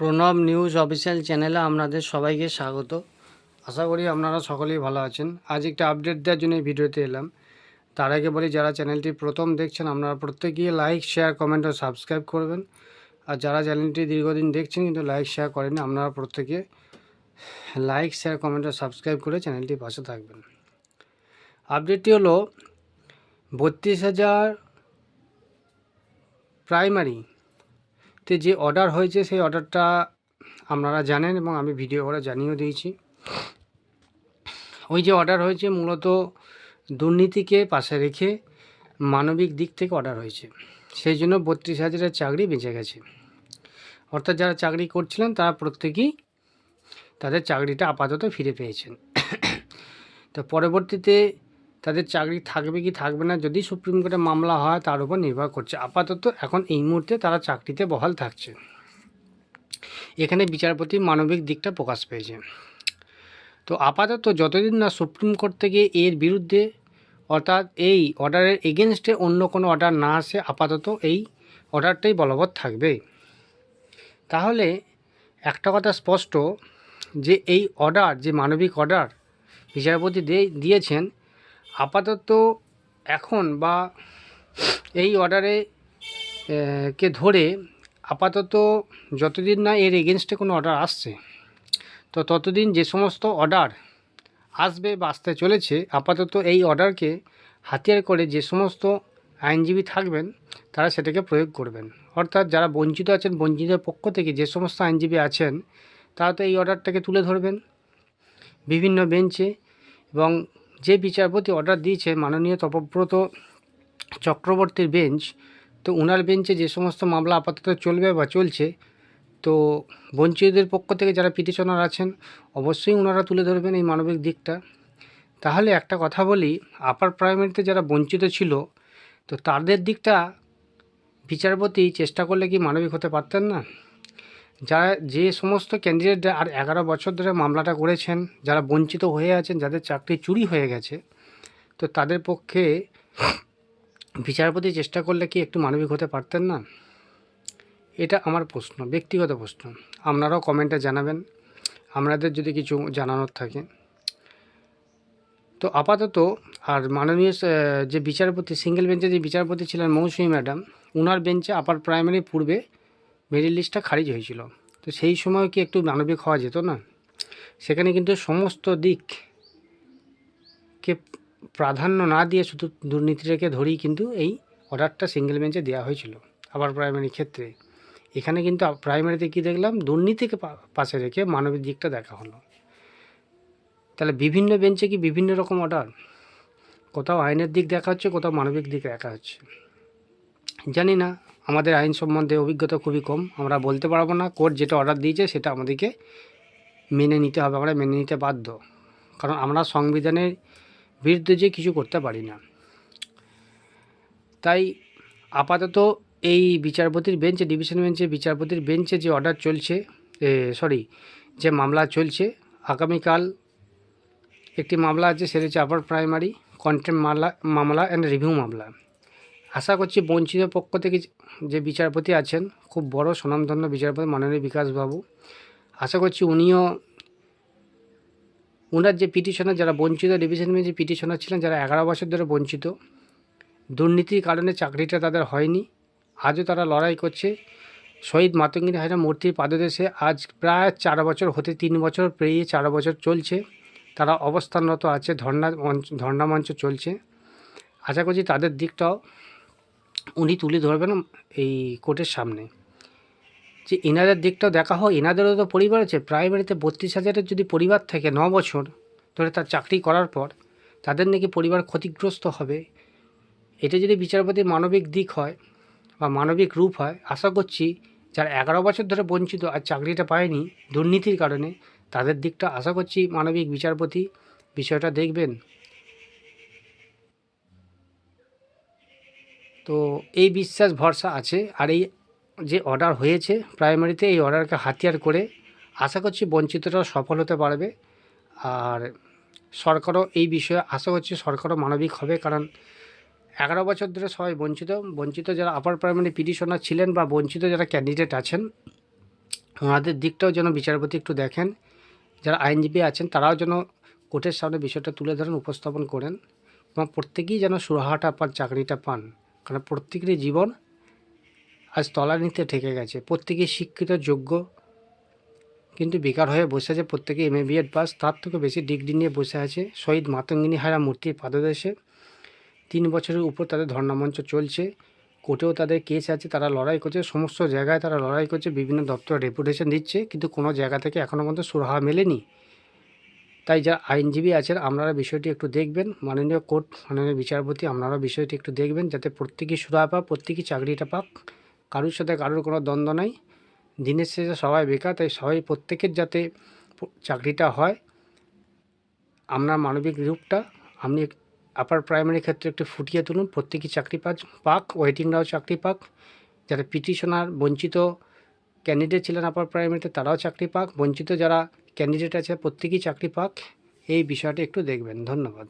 Pranab news official চ্যানেলে আপনাদের সবাইকে স্বাগত। আশা করি আপনারা সকলেই ভালো আছেন। আজ একটা আপডেট দেওয়ার জন্য এই ভিডিওতে এলাম। তার আগে বলি, যারা চ্যানেলটি প্রথম দেখছেন, আপনারা প্রত্যেকেই লাইক, শেয়ার, কমেন্ট ও সাবস্ক্রাইব করবেন। আর যারা চ্যানেলটি দীর্ঘদিন দেখছেন কিন্তু লাইক, শেয়ার করেন আপনারা প্রত্যেকে লাইক, শেয়ার, কমেন্ট ও সাবস্ক্রাইব করে চ্যানেলটি পাশে থাকবেন। আপডেটটি হলো, বত্রিশ হাজার প্রাইমারি তে যে অর্ডার হয়েছে, সেই অর্ডারটা আপনারা জানেন এবং আমি ভিডিও করে জানিয়েও দিয়েছি। ওই যে অর্ডার হয়েছে মূলত দুর্নীতিকে পাশে রেখে মানবিক দিক থেকে অর্ডার হয়েছে। সেই জন্য বত্রিশ হাজারের চাকরি বেঁচে গেছে। অর্থাৎ যারা চাকরি করছিলেন, তারা প্রত্যেকেই তাদের চাকরিটা আপাতত ফিরে পেয়েছেন। তো পরবর্তীতে তাদের চাকরি থাকবে কি থাকবে না, যদি সুপ্রিম কোর্টে মামলা হয় তার উপর নির্ভর করছে। আপাতত এখন এই মুহূর্তে তারা চাকরিতে বহাল থাকছে। এখানে বিচারপতির মানবিক দিকটা প্রকাশ পেয়েছে। তো আপাতত যতদিন না সুপ্রিম কোর্ট থেকে এর বিরুদ্ধে অর্থাৎ এই অর্ডারের এগেনস্টে অন্য কোনো অর্ডার না আসে, আপাতত এই অর্ডারটাই বলবৎ থাকবে। তাহলে একটা কথা স্পষ্ট যে এই অর্ডার, যে মানবিক অর্ডার বিচারপতি দিয়ে- দিয়েছেন আপাতত এখন বা এই অর্ডারে কে ধরে আপাতত যতদিন না এর এগেনস্টে কোনো অর্ডার আসছে, তো ততদিন যে সমস্ত অর্ডার আসবে বা আসতে চলেছে, আপাতত এই অর্ডারকে হাতিয়ার করে যে সমস্ত আইনজীবী থাকবেন, তারা সেটাকে প্রয়োগ করবেন। অর্থাৎ যারা বঞ্চিত আছেন বঞ্চিতের পক্ষ থেকে যে সমস্ত আইনজীবী আছেন, তারা তো এই অর্ডারটাকে তুলে ধরবেন। বিভিন্ন বেঞ্চে এবং যে বিচারপতি অর্ডার দিয়েছে মাননীয় তপব্রত চক্রবর্তীর বেঞ্চ তো ওনার বেঞ্চে যে সমস্ত মামলা আপাতত চলবে বা চলছে, তো বঞ্চিতদের পক্ষ থেকে যারা পিটিশনার আছেন, অবশ্যই ওনারা তুলে ধরবেন এই মানবিক দিকটা। তাহলে একটা কথা বলি আপার প্রাইমারিতে যারা বঞ্চিত ছিল, তো তাদের দিকটা বিচারপতি চেষ্টা করলে কি মানবিক হতে পারতেন না? যারা যে সমস্ত ক্যান্ডিডেটরা আর এগারো বছর ধরে মামলাটা করেছেন, যারা বঞ্চিত হয়ে আছেন, যাদের চাকরি চুরি হয়ে গেছে, তো তাদের পক্ষে বিচারপতি চেষ্টা করলে কি একটু মানবিক হতে পারতেন না? এটা আমার প্রশ্ন, ব্যক্তিগত প্রশ্ন। আপনারাও কমেন্টে জানাবেন। আপনাদের যদি কিছু জানানোর থাকে। তো আপাতত আর মাননীয় যে বিচারপতি সিঙ্গেল বেঞ্চে যে বিচারপতি ছিলেন মৌসুমী ম্যাডাম ওনার বেঞ্চে আপার প্রাইমারি পূর্বে মেরিট লিস্টটা খারিজ হয়েছিল। তো সেই সময় কি একটু মানবিক হওয়া যেত না? সেখানে কিন্তু সমস্ত দিককে প্রাধান্য না দিয়ে শুধু দুর্নীতিটাকে ধরেই কিন্তু এই অর্ডারটা সিঙ্গেল বেঞ্চে দেওয়া হয়েছিল, আবার প্রাইমারি ক্ষেত্রে। এখানে কিন্তু প্রাইমারিতে কি দেখলাম? দুর্নীতিকে পাশে রেখে মানবিক দিকটা দেখা হলো। তাহলে বিভিন্ন বেঞ্চে কি বিভিন্ন রকম অর্ডার? কোথাও আইনের দিক দেখা হচ্ছে, কোথাও মানবিক দিক দেখা হচ্ছে। জানি না। আমাদের আইন সম্বন্ধে অভিজ্ঞতা খুবই কম। আমরা বলতে পারব না কোর্ট যেটা অর্ডার দিয়েছে সেটা আমাদেরকে মেনে নিতে হবে, আমরা মেনে নিতে বাধ্য। কারণ আমরা সংবিধানের বিরুদ্ধে যে কিছু করতে পারি না। তাই আপাতত এই বিচারপতির বেঞ্চে ডিভিশন বেঞ্চে বিচারপতির বেঞ্চে যে অর্ডার চলছে সরি যে মামলা চলছে, আগামীকাল একটি মামলা আছে, সেটা হচ্ছে আপার প্রাইমারি কন্টেম মামলা মামলা অ্যান্ড রিভিউ মামলা। আশা করছি বঞ্চিত পক্ষ থেকে যে বিচারপতি আছেন, খুব বড় স্বনামধন্য বিচারপতি মাননীয় বিকাশবাবু। আশা করছি উনিও ওনার যে পিটিশনার, যারা বঞ্চিত, ডিভিশন যে পিটিশনার ছিলেন, যারা এগারো বছর ধরে বঞ্চিত, দুর্নীতির কারণে চাকরিটা তাদের হয়নি। আজও তারা লড়াই করছে। শহীদ মাতঙ্গিনী হাজরা মূর্তির পাদদেশে আজ প্রায় চার বছর হতে তিন বছর পেরিয়ে চার বছর চলছে। তারা অবস্থানরত আছে মঞ্চ ধর্না মঞ্চ চলছে। আশা করছি তাদের দিকটাও উনি তুলে ধরবেন এই কোর্টের সামনে। যে এনাদের দিকটাও দেখা হয়, এনাদেরও তো পরিবার আছে, প্রাইমারিতে বত্রিশ হাজারের যদি পরিবার থাকে ন বছর ধরে তার চাকরি করার পর, তাদের নাকি পরিবার ক্ষতিগ্রস্ত হবে। এটা যদি বিচারপতির মানবিক দিক হয় বা মানবিক রূপ হয়, আশা করছি যারা এগারো বছর ধরে বঞ্চিত আর চাকরিটা পায়নি দুর্নীতির কারণে, তাদের দিকটা আশা করছি মানবিক বিচারপতি বিষয়টা দেখবেন। তো এই বিশ্বাস, ভরসা আছে। আর এই যে অর্ডার হয়েছে প্রাইমারিতে এই অর্ডারকে হাতিয়ার করে আশা করছি বঞ্চিতরা সফল হতে পারবে। আর সরকারও এই বিষয়ে আশা করছি সরকারও মানবিক হবে। কারণ এগারো বছর ধরে সবাই বঞ্চিত। বঞ্চিত যারা আপার প্রাইমারি পিটিশনার ছিলেন বা বঞ্চিত যারা ক্যান্ডিডেট আছেন, ওনাদের দিকটাও যেন বিচারপতি একটু দেখেন। যারা আইনজীবী আছেন, তারাও যেন কোর্টের সামনে বিষয়টা তুলে ধরেন, উপস্থাপন করেন। এবং প্রত্যেকেই যেন সুরাহাটা পান, চাকরিটা পান। কারণ প্রত্যেকেরই জীবন আজ তলানিতে ঠেকে গেছে। প্রত্যেকেই শিক্ষিত, যোগ্য, কিন্তু বেকার হয়ে বসে আছে প্রত্যেকে এম এ বিএড পাস তার থেকে বেশি ডিগ্রি নিয়ে বসে আছে। শহীদ মাতঙ্গিনী হারা মূর্তির পাদদেশে। তিন বছরের উপর তাদের ধর্ণামঞ্চ চলছে। কোর্টেও তাদের কেস আছে, তারা লড়াই করছে। সমস্ত জায়গায় তারা লড়াই করছে, বিভিন্ন দপ্তর রেপুটেশন দিচ্ছে, কিন্তু কোনো জায়গা থেকে এখনও পর্যন্ত সুরাহা মেলেনি। তাই যারা আইনজীবী আছেন, আপনারা বিষয়টি একটু দেখবেন। মাননীয় কোর্ট, মাননীয় বিচারপতি, আপনারা বিষয়টি একটু দেখবেন যাতে প্রত্যেকেই সুরাহা পাক, প্রত্যেকেই চাকরিটা পাক। কারোর সাথে কারোর কোনো দ্বন্দ্ব নাই। দিনের শেষে সবাই বেকার, তাই সবাই প্রত্যেকের যাতে চাকরিটা হয়। আপনার মানবিক রূপটা, আপনি আপার প্রাইমারি ক্ষেত্রে একটু ফুটিয়ে তুলুন, প্রত্যেকেই চাকরি পাক পাক ওয়েটিংরাও চাকরি পাক। যারা পিটিশনার বঞ্চিত ক্যান্ডিডেট ছিলেন আপার প্রাইমারিতে তারাও চাকরি পাক। বঞ্চিত যারা ক্যান্ডিডেট আছে প্রত্যেকেই চাকরি পাক। এই বিষয়টা একটু দেখবেন। ধন্যবাদ।